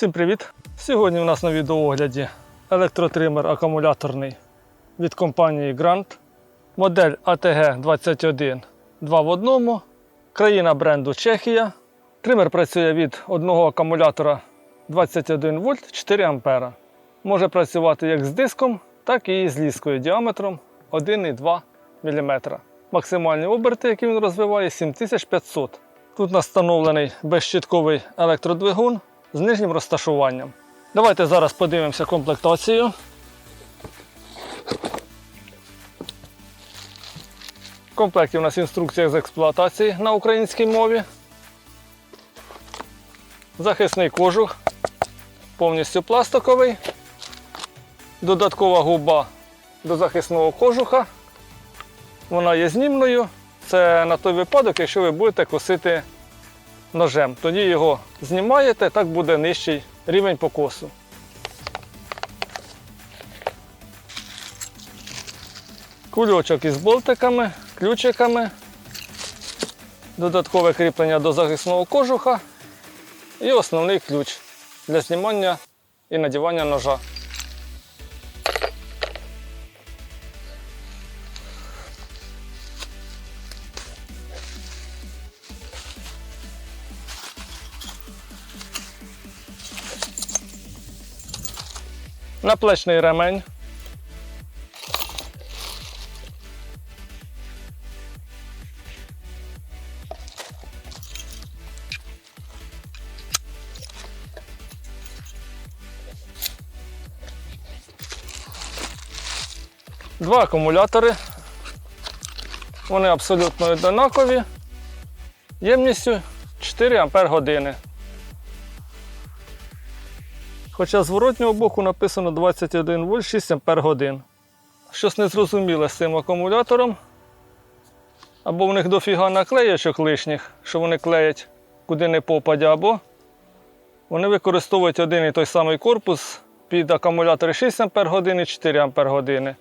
Всім привіт! Сьогодні у нас на відеоогляді електротример акумуляторний від компанії Grant. Модель ATG 21 2 в 1. Країна бренду Чехія. Тример працює від одного акумулятора 21 вольт 4 ампера. Може працювати як з диском, так і з ліскою діаметром 1,2 мм. Максимальні оберти, які він розвиває, 7500. Тут настановлений безщитковий електродвигун з нижнім розташуванням. Давайте зараз подивимося комплектацію. В комплекті у нас інструкція з експлуатації на українській мові. Захисний кожух, повністю пластиковий. Додаткова губа до захисного кожуха. Вона є знімною. Це на той випадок, якщо ви будете косити ножем. Тоді його знімаєте, так буде нижчий рівень покосу. Кульочок із болтиками, ключиками, додаткове кріплення до захисного кожуха і основний ключ для знімання і надівання ножа. Наплечний ремень. Два акумулятори. Вони абсолютно однакові. Ємністю 4 Ампер години. Хоча з зворотнього боку написано 21 вольт 6 ампер годин. Щось незрозуміле з цим акумулятором. Або в них дофіга наклеєчок лишніх, що вони клеять куди не попадя, або вони використовують один і той самий корпус під акумулятори 6 ампер години і 4 ампер години.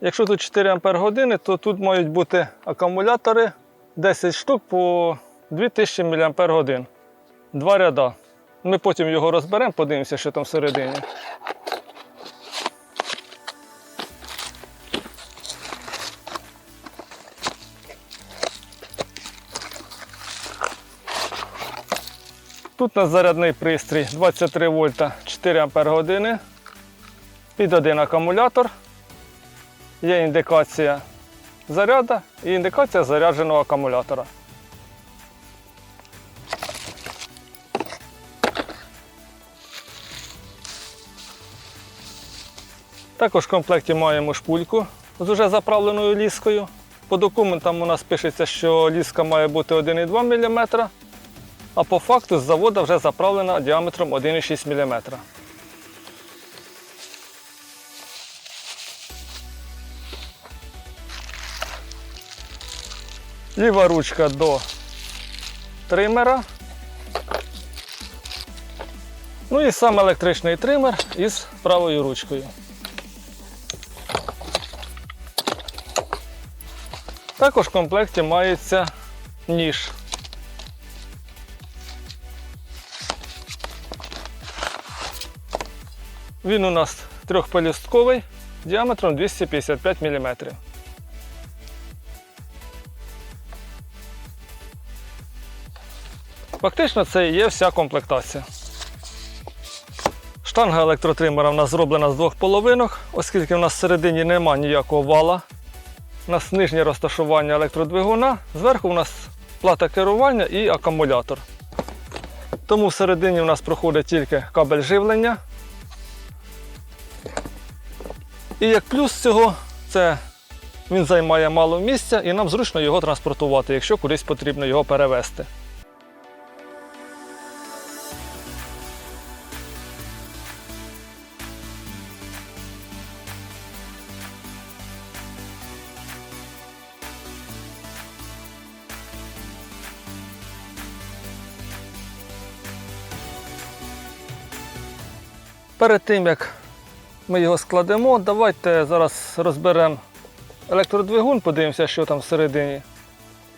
Якщо тут 4 ампер години, то тут мають бути акумулятори 10 штук по 2000 мАч. Два ряда. Ми потім його розберемо, подивимося, що там всередині. Тут у нас зарядний пристрій 23 вольта 4 ампер години. Під один акумулятор. Є індикація заряду і індикація зарядженого акумулятора. Також в комплекті маємо шпульку з уже заправленою ліскою. По документам у нас пишеться, що ліска має бути 1,2 мм, а по факту з заводу вже заправлена діаметром 1,6 мм. Ліва ручка до тримера. Ну і сам електричний тример із правою ручкою. Також в комплекті мається ніж. Він у нас трьохпелюстковий діаметром 255 мм. Фактично це і є вся комплектація. Штанга електротримера в нас зроблена з двох половинок, оскільки в нас всередині немає ніякого вала. У нас нижнє розташування електродвигуна, зверху у нас плата керування і акумулятор. Тому всередині у нас проходить тільки кабель живлення. І як плюс цього, це він займає мало місця і нам зручно його транспортувати, якщо кудись потрібно його перевезти. Перед тим як ми його складемо, давайте зараз розберемо електродвигун, подивимося, що там всередині.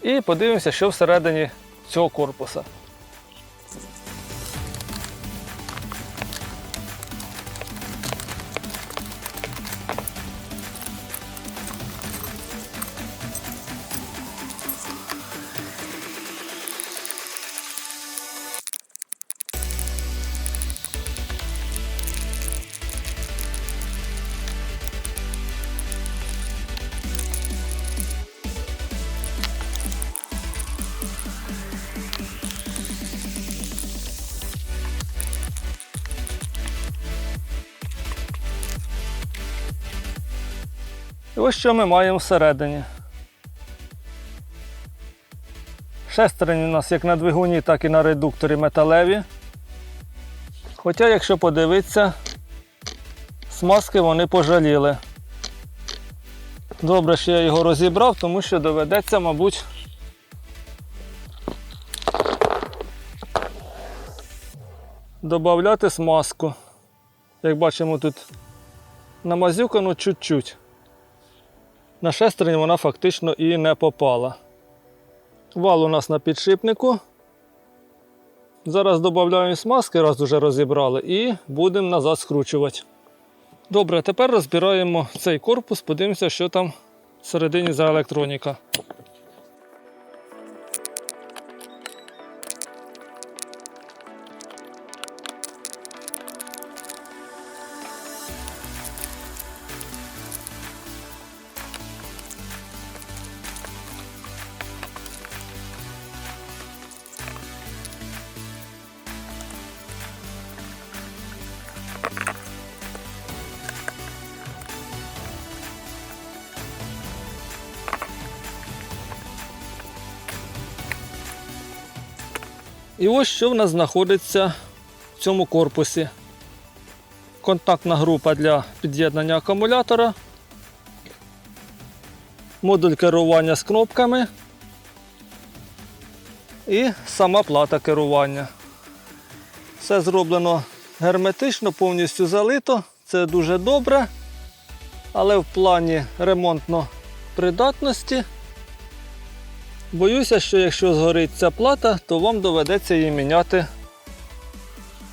І подивимося, що всередині цього корпуса. І ось що ми маємо всередині. Шестерні у нас як на двигуні, так і на редукторі металеві. Хоча, якщо подивитися, смазки вони пожаліли. Добре, що я його розібрав, тому що доведеться, мабуть, додати смазку. Як бачимо, тут намазюкано чуть-чуть. На шестерні вона фактично і не попала. Вал у нас на підшипнику. Зараз додаємо смазки, раз вже розібрали, і будемо назад скручувати. Добре, тепер розбираємо цей корпус, подивимося, що там всередині за електроніка. І ось що в нас знаходиться в цьому корпусі. Контактна група для під'єднання акумулятора, модуль керування з кнопками і сама плата керування. Все зроблено герметично, повністю залито. Це дуже добре, але в плані ремонтно придатності Боюся, що якщо згорить ця плата, то вам доведеться її міняти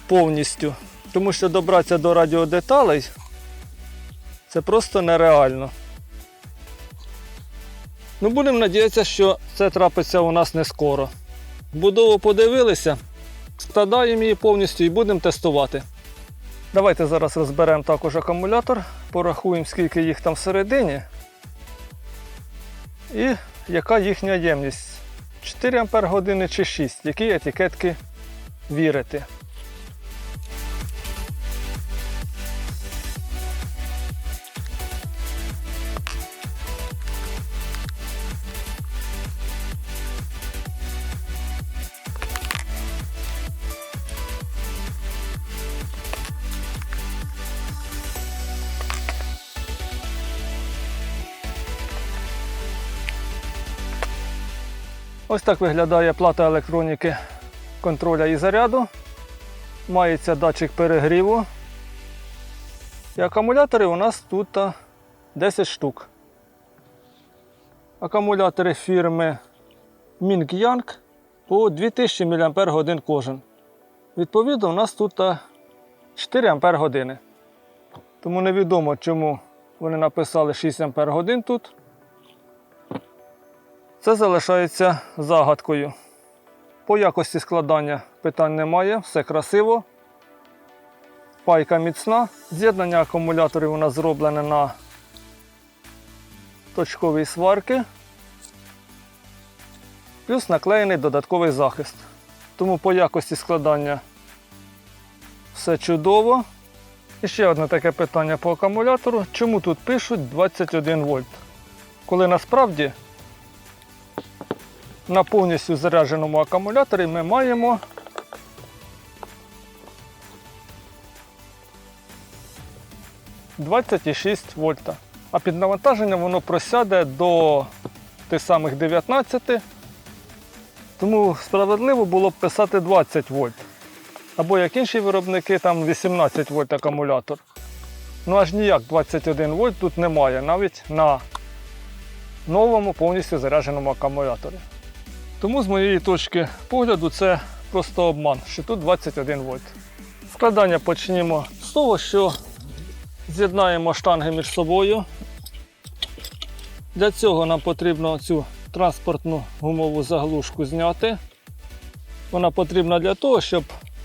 повністю. Тому що добратися до радіодеталей це просто нереально. Ну, будемо сподіватися, що це трапиться у нас не скоро. Будову подивилися, складаємо її повністю і будемо тестувати. Давайте зараз розберемо також акумулятор, порахуємо, скільки їх там всередині. І яка їхня ємність? 4 Ампер години чи 6, які етикетки вірити. Ось так виглядає плата електроніки контроля і заряду. Мається датчик перегріву. І акумулятори у нас тут 10 штук. Акумулятори фірми Ming Yang по 2000 мАч кожен. Відповідно, у нас тут 4 Ампер години. Тому невідомо, чому вони написали 6 Ампер годин тут. Це залишається загадкою. По якості складання питань немає, все красиво. Пайка міцна. З'єднання акумуляторів у нас зроблене на точковій сварки. Плюс наклеєний додатковий захист. Тому по якості складання все чудово. І ще одне таке питання по акумулятору. Чому тут пишуть 21 вольт? Коли насправді на повністю зарядженому акумуляторі ми маємо «26 вольта. А під навантаженням воно просяде до тих самих 19. Тому справедливо було б писати 20 вольт. Або як інші виробники, там 18 вольт акумулятор. Ну аж ніяк 21 вольт тут немає, навіть на новому повністю зарядженому акумуляторі. Тому з моєї точки погляду це просто обман, що тут 21 вольт. Складання почнімо з того, що з'єднаємо штанги між собою. Для цього нам потрібно цю транспортну гумову заглушку зняти. Вона потрібна для того, щоб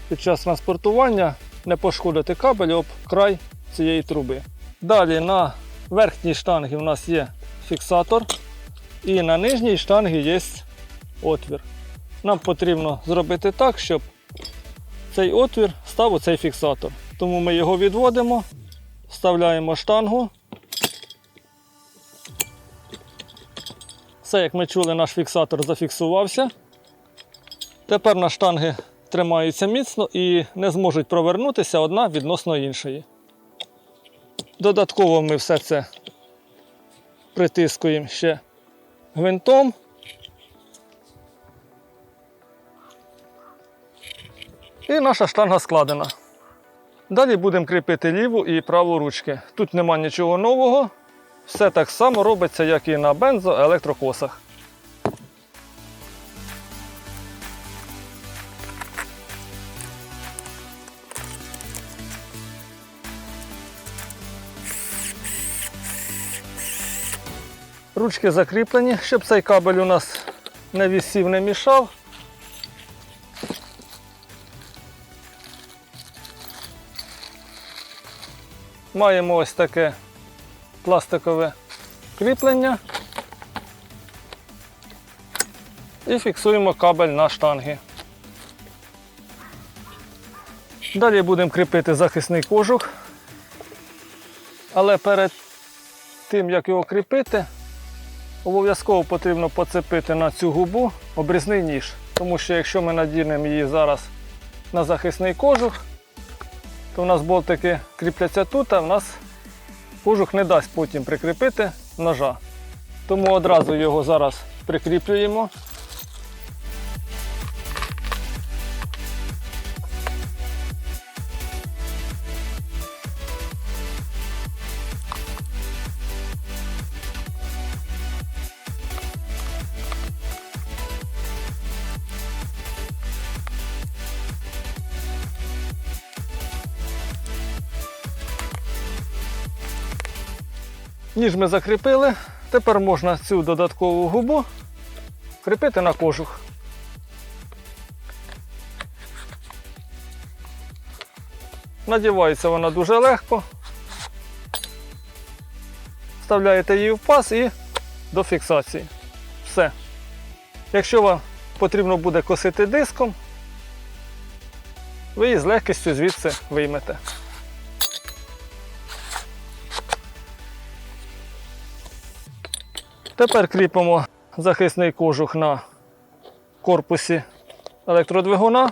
під час транспортування не пошкодити кабель об край цієї труби. Далі на верхній штангі у нас є фіксатор, і на нижній штангі є отвір. Нам потрібно зробити так, щоб цей отвір став у цей фіксатор. Тому ми його відводимо, вставляємо штангу Все, як ми чули, наш фіксатор зафіксувався. Тепер на штанги тримаються міцно і не зможуть провернутися одна відносно іншої. Додатково ми все це притискуємо ще гвинтом. І наша штанга складена. Далі будемо кріпити ліву і праву ручки. Тут нема нічого нового. Все так само робиться, як і на бензоелектрокосах. Ручки закріплені, щоб цей кабель у нас не вісів, не мішав. Маємо ось таке пластикове кріплення. І фіксуємо кабель на штанги. Далі будемо кріпити захисний кожух, але перед тим, як його кріпити, обов'язково потрібно поцепити на цю губу обрізний ніж, тому що якщо ми надінемо її зараз на захисний кожух, то в нас болтики кріпляться тут, а в нас кожух не дасть потім прикріпити ножа. Тому одразу його зараз прикріплюємо. Ніж ми закріпили, тепер можна цю додаткову губу кріпити на кожух. Надівається вона дуже легко. Вставляєте її в паз і до фіксації. Все. Якщо вам потрібно буде косити диском, ви її з легкістю звідси виймете. Тепер кріпимо захисний кожух на корпусі електродвигуна.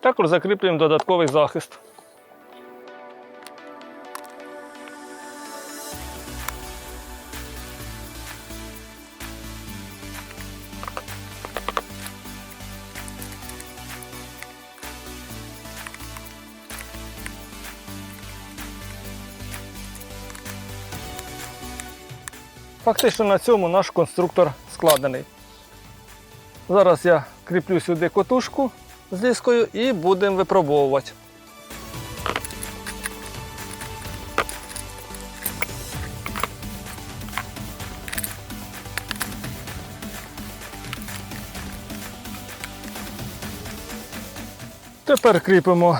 Також закріплюємо додатковий захист. Фактично на цьому наш конструктор складений. Зараз я кріплю сюди котушку з ліскою і будемо випробовувати. Тепер кріпимо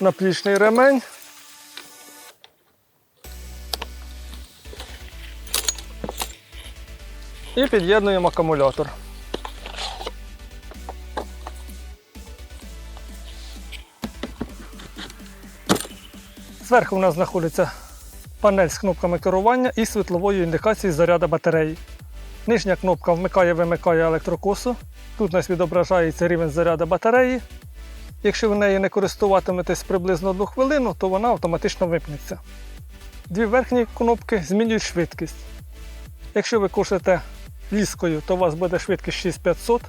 наплічний ремень. І під'єднуємо акумулятор. Зверху у нас знаходиться панель з кнопками керування і світловою індикацією заряду батареї. Нижня кнопка вмикає-вимикає електрокосу. Тут у нас відображається рівень заряду батареї. Якщо ви нею не користуватиметесь приблизно одну хвилину, то вона автоматично вимкнеться. Дві верхні кнопки змінюють швидкість. Якщо ви косите ліскою, то у вас буде швидкість 6500.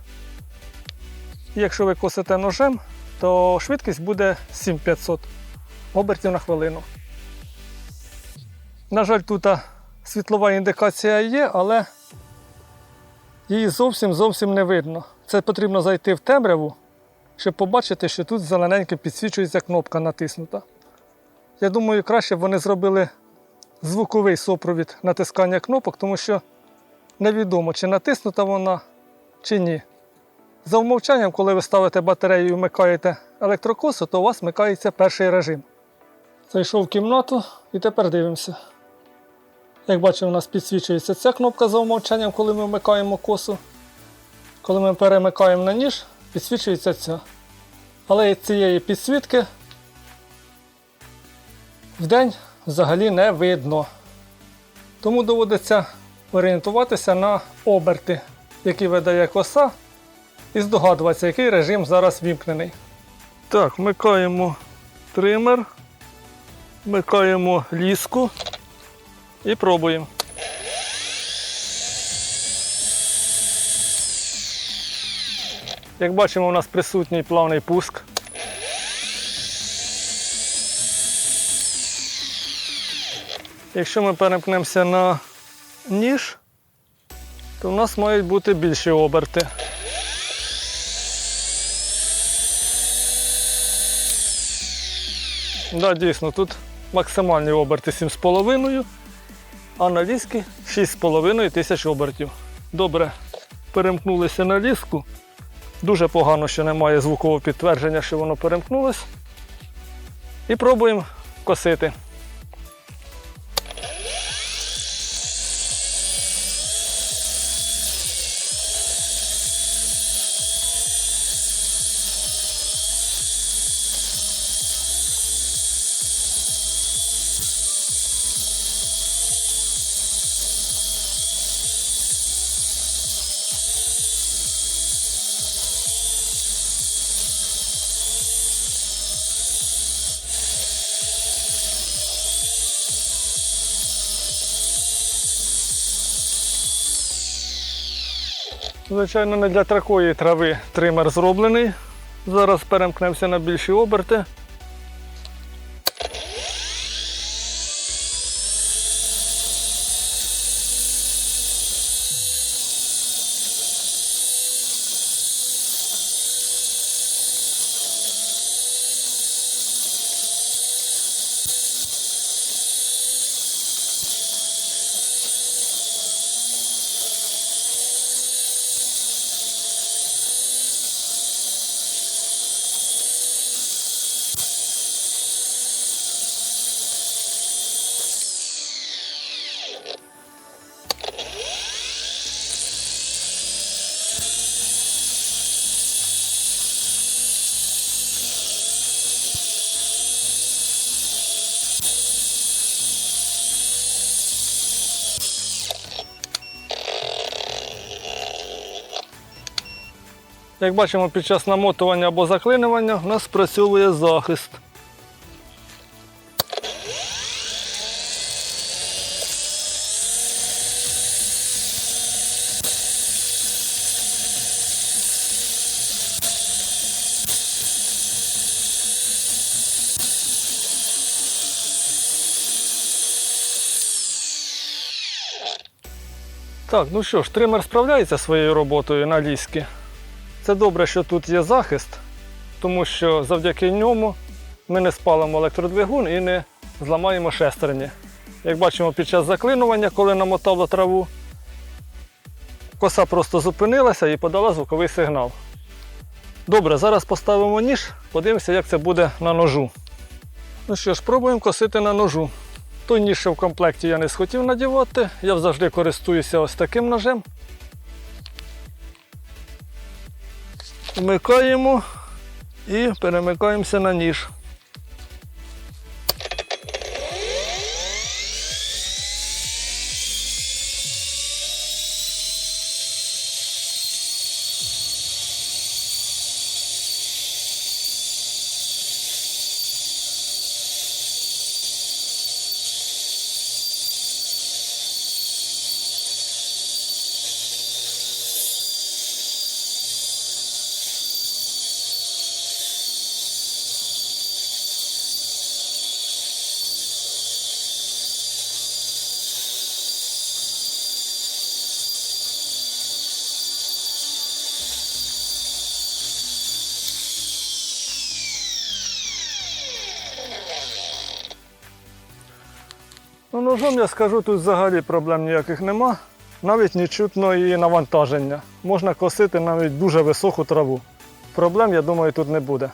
Якщо ви косите ножем, то швидкість буде 7500 обертів на хвилину. На жаль, тут світлова індикація є, але її зовсім зовсім не видно. Це потрібно зайти в темряву, щоб побачити, що тут зелененько підсвічується кнопка натиснута. Я думаю, краще б вони зробили звуковий супровід натискання кнопок, тому що невідомо, чи натиснута вона, чи ні. За умовчанням, коли ви ставите батарею і вмикаєте електрокосу, то у вас вмикається перший режим. Зайшов в кімнату і тепер дивимося. Як бачимо, у нас підсвічується ця кнопка за умовчанням, коли ми вмикаємо косу. Коли ми перемикаємо на ніж, підсвічується ця. Але цієї підсвітки вдень взагалі не видно. Тому доводиться орієнтуватися на оберти, які видає коса, і здогадуватися, який режим зараз вімкнений. Так, вмикаємо тример, вмикаємо ліску і пробуємо. Як бачимо, у нас присутній плавний пуск. Якщо ми перемкнемося на ніж, то в нас мають бути більші оберти. Да, дійсно, тут максимальні оберти 7,5, а на ліскі 6,5 тисяч обертів. Добре, перемкнулися на ліску. Дуже погано, що немає звукового підтвердження, що воно перемкнулось. І пробуємо косити. Звичайно, не для такої трави тример зроблений. Зараз перемкнемося на більші оберти. Як бачимо, під час намотування або заклинювання у нас спрацьовує захист. Так, ну що ж, тример справляється своєю роботою на ліськи. Це добре, що тут є захист, тому що завдяки ньому ми не спалимо електродвигун і не зламаємо шестерні. Як бачимо під час заклинування, коли намотало траву, коса просто зупинилася і подала звуковий сигнал. Добре, зараз поставимо ніж, подивимося, як це буде на ножу. Ну що ж, пробуємо косити на ножу. Той ніж в комплекті я не схотів надівати, я завжди користуюся ось таким ножем. Вмикаємо і перемикаємося на ніж. Ножом я скажу, тут взагалі проблем ніяких нема. Навіть не чутно її навантаження. Можна косити навіть дуже високу траву. Проблем, я думаю, тут не буде.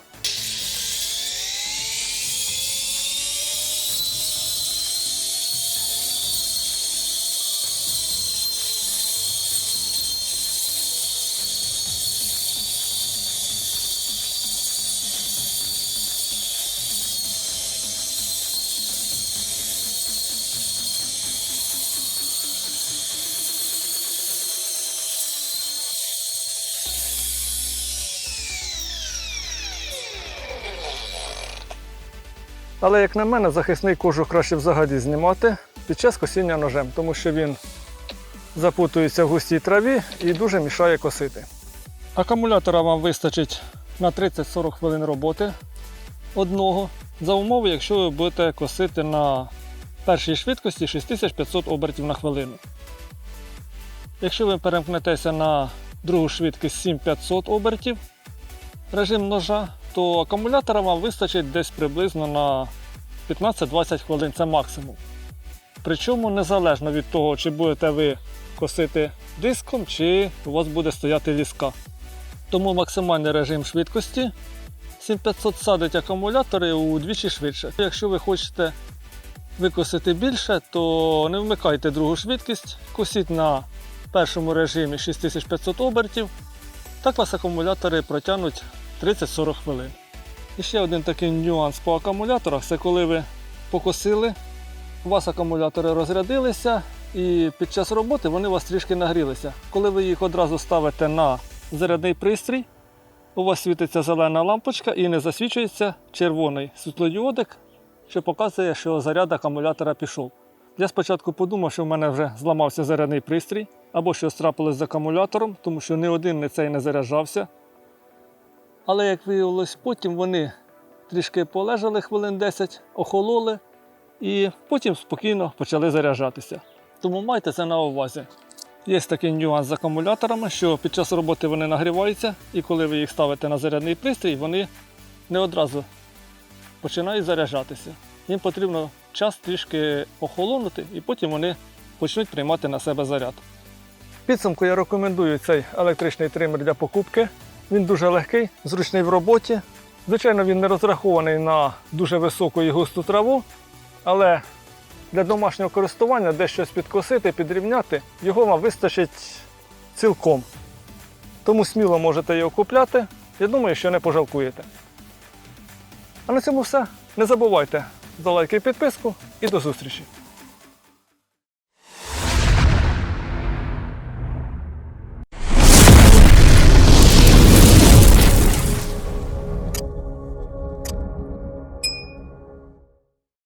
Але, як на мене, захисний кожух краще взагалі знімати під час косіння ножем, тому що він запутується в густій траві і дуже мішає косити. Акумулятора вам вистачить на 30-40 хвилин роботи одного за умови, якщо ви будете косити на першій швидкості 6500 обертів на хвилину. Якщо ви перемкнетеся на другу швидкість 7500 обертів режим ножа, то акумулятора вам вистачить десь приблизно на 15-20 хвилин це максимум. Причому незалежно від того, чи будете ви косити диском, чи у вас буде стояти ліска. Тому максимальний режим швидкості 7500 садить акумулятори удвічі швидше. Якщо ви хочете викосити більше, то не вмикайте другу швидкість, косіть на першому режимі 6500 обертів. Так вас акумулятори протягнуть 30-40 хвилин. І ще один такий нюанс по акумуляторах це коли ви покосили, у вас акумулятори розрядилися, і під час роботи вони у вас трішки нагрілися. Коли ви їх одразу ставите на зарядний пристрій, у вас світиться зелена лампочка і не засвічується червоний світлодіодик, що показує, що заряд акумулятора пішов. Я спочатку подумав, що в мене вже зламався зарядний пристрій, або щось трапилось з акумулятором, тому що ні один не цей не заряджався. Але як виявилось, потім вони трішки полежали хвилин 10, охололи і потім спокійно почали заряджатися. Тому майте це на увазі. Є такий нюанс з акумуляторами, що під час роботи вони нагріваються, і коли ви їх ставите на зарядний пристрій, вони не одразу починають заряджатися. Їм потрібно час трішки охолонути, і потім вони почнуть приймати на себе заряд. Підсумку я рекомендую цей електричний тример для покупки. Він дуже легкий, зручний в роботі. Звичайно, він не розрахований на дуже високу і густу траву, але для домашнього користування де щось підкосити, підрівняти, його вам вистачить цілком. Тому сміло можете його купляти. Я думаю, що не пожалкуєте. А на цьому все. Не забувайте за лайки і підписку і до зустрічі!